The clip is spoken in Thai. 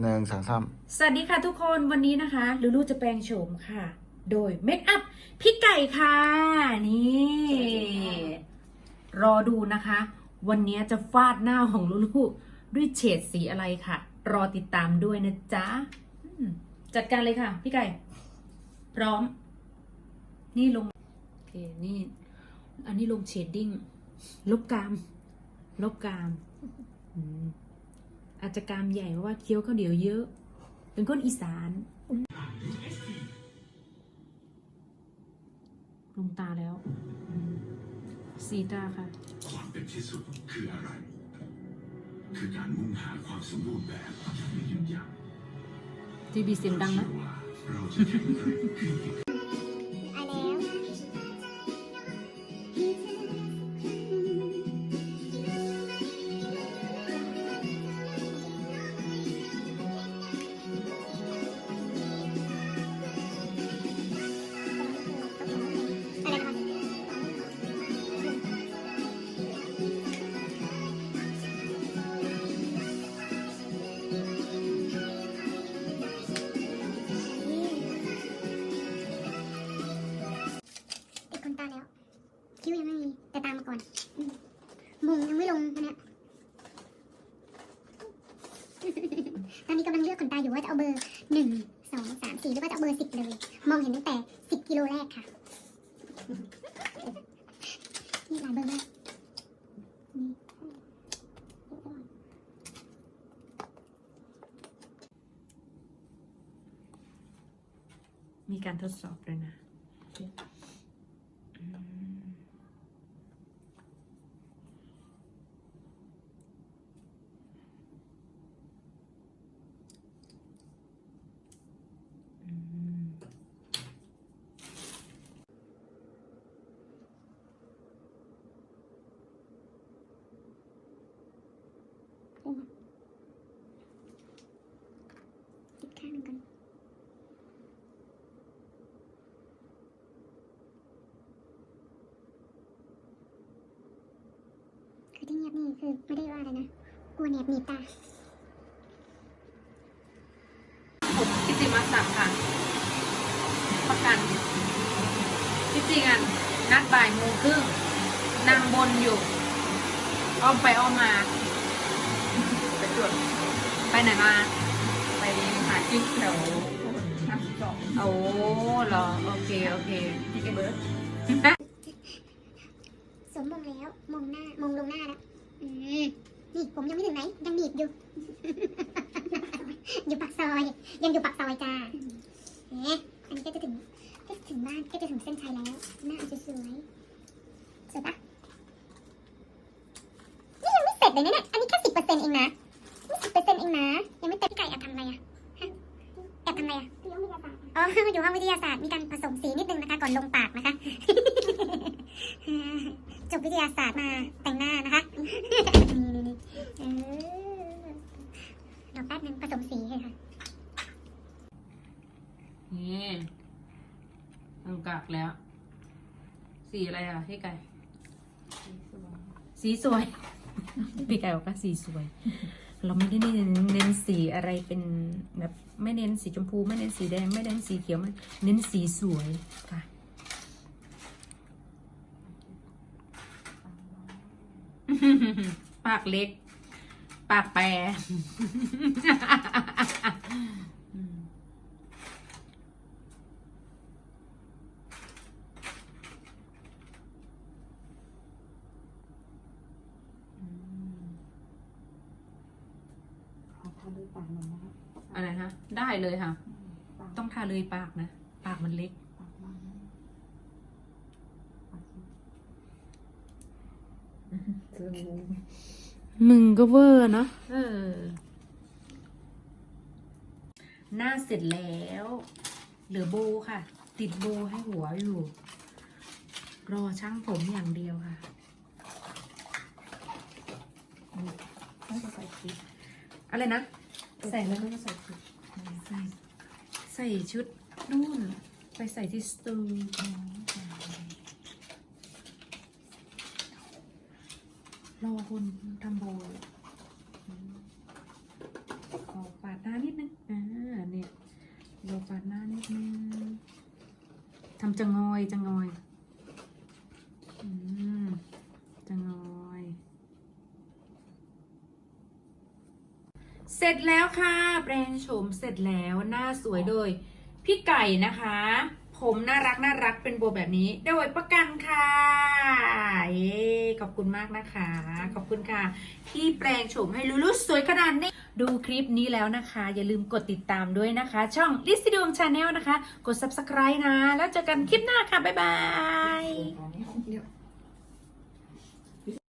หนึ่งสองสามสวัสดีค่ะทุกคนวันนี้นะคะลูลูจะแปลงโฉมค่ะ โดยเมคอัพพี่ไก่ค่ะ นี่ รอดูนะคะ วันนี้จะฟาดหน้าของลูลูด้วยเฉดสีอะไรค่ะ รอติดตามด้วยนะจ๊ะ จัดการเลยค่ะ พี่ไก่ พร้อม นี่ลง โอเค นี่ อันนี้ลงเชดดิ้ง ลบกาม ลบกาม อืม อาจจะกรามใหญ่เพราะว่าเคี้ยวข้าวเหนียวเยอะ เป็นคนอีสานลงตาแล้วอืมสีตาค่ะ ความเป็นที่สุดคืออะไร คือการมุ่งหาความสมบูรณ์แบบอย่างไม่หยุดยั้งทีบีเสียงดังนะเชื่อว่าเราจะแข็งแกร่งขึ้นอีกไป มุงยังไม่ลงอันเนี้ตอนนี้กำลังเลือกขนตาอยู่ว่าจะเอาเบอร์หนึ่งสองสามสี่หรือว่าจะเอาเบอร์สิบเลย มองเห็นตั้งแต่สิบกิโลแรกค่ะนี่หลายเบอร์มากมีการทดสอบด้วยนะอืมอืม อีกข้างหนึ่งก่อนคือที่เงียบนี่ คือไม่ได้ว่าอะไรนะกลัวแหนบหนีบตาผมกิติมาศักดิ์ค่ะ ประกันที่จริงอะนัดบ่ายโมงครึ่งนั่งบนอยู่ อ้อมไปอ้อมมา ไปตรวจไปไหนมา ไปหากิ๊กแถวห้าสิบสองโอ้เหรอ โอเค โอเคกิ๊กไอเบิร์ดสวมมงแล้ว มงหน้ามงลงหน้าแล้ว อืมนี่ผมยังไม่ถึงไหน ยังหนีบอยู่ อยู่ปากซอย ยังอยู่ปากซอยจ้าเอ๊ะอันนี้ก็จะถึงก็จะถึงบ้านก็จะถึงเส้นชัยแล้ว หน้าจะสวยสวยปะนี่ยังไม่เสร็จเลยนะเนี่ย อันนี้แค่สิบเปอร์เซ็นต์เองนะนี่สิบเปอร์เซ็นต์เองนะ ยังไม่เต็มพี่ไก่แอบทำอะไรอะฮะแอบทำอะไรอะอยู่ห้องวิทยาศาสตร์อ๋ออยู่ห้องวิทยาศาสตร์ มีการผสมสีนิดนึงนะคะ ก่อนลงปากนะคะ จบวิทยาศาสตร์มาแต่งหน้านะคะ นี่นี่นี่เออรอแป๊บนึงผสมสีเลยค่ะ นี่ตั้งกากแล้ว สีอะไรอะพี่ไก่ สีสวย พี่ไก่บอกว่าสีสวย เราไม่ได้เน้นเน้นสีอะไรเป็นแบบไม่เน้นสีชมพู ไม่เน้นสีแดง ไม่เน้นสีเขียวมันเน้นสีสวยค่ะปากเล็ก ปากแปร ขอทาด้วย ปากหน่อยนะครับอะไรฮะได้เลยค่ะ ปากต้องทาเลยปากนะ ปากมันเล็ก ปากมันปากคือมึงก็เวอร์เนาะเออ หน้าเสร็จแล้ว เหลือโบค่ะ ติดโบให้หัวอยู่ รอช่างผมอย่างเดียวค่ะ ต้องจะใส่คลิปอะไรนะ ใส่แล้วก็ใส่ชุดใส่ใส่ชุดนู่น ไปใส่ที่สตูรอคนทำโบขอปาดหน้านิดนึง อ่า เนี่ยเราปาดหน้านิดนึงทำจะงอยจะงอย เสร็จแล้วค่ะ แปรงโฉมเสร็จแล้วหน้าสวยโดย พี่ไก่นะคะ ผมน่ารักน่ารักเป็นโบแบบนี้โดยประกันค่ะเย้ขอบคุณมากนะคะ ขอบคุณค่ะ ที่แปลงโฉมให้ลูลูสวยขนาดนี้ดูคลิปนี้แล้วนะคะ อย่าลืมกดติดตามด้วยนะคะ ช่องลิซ d ดวงชาแนลนะคะ กด subscribe นะ แล้วเจอกันคลิปหน้าค่ะ บ๊ายบายเดี๋ยว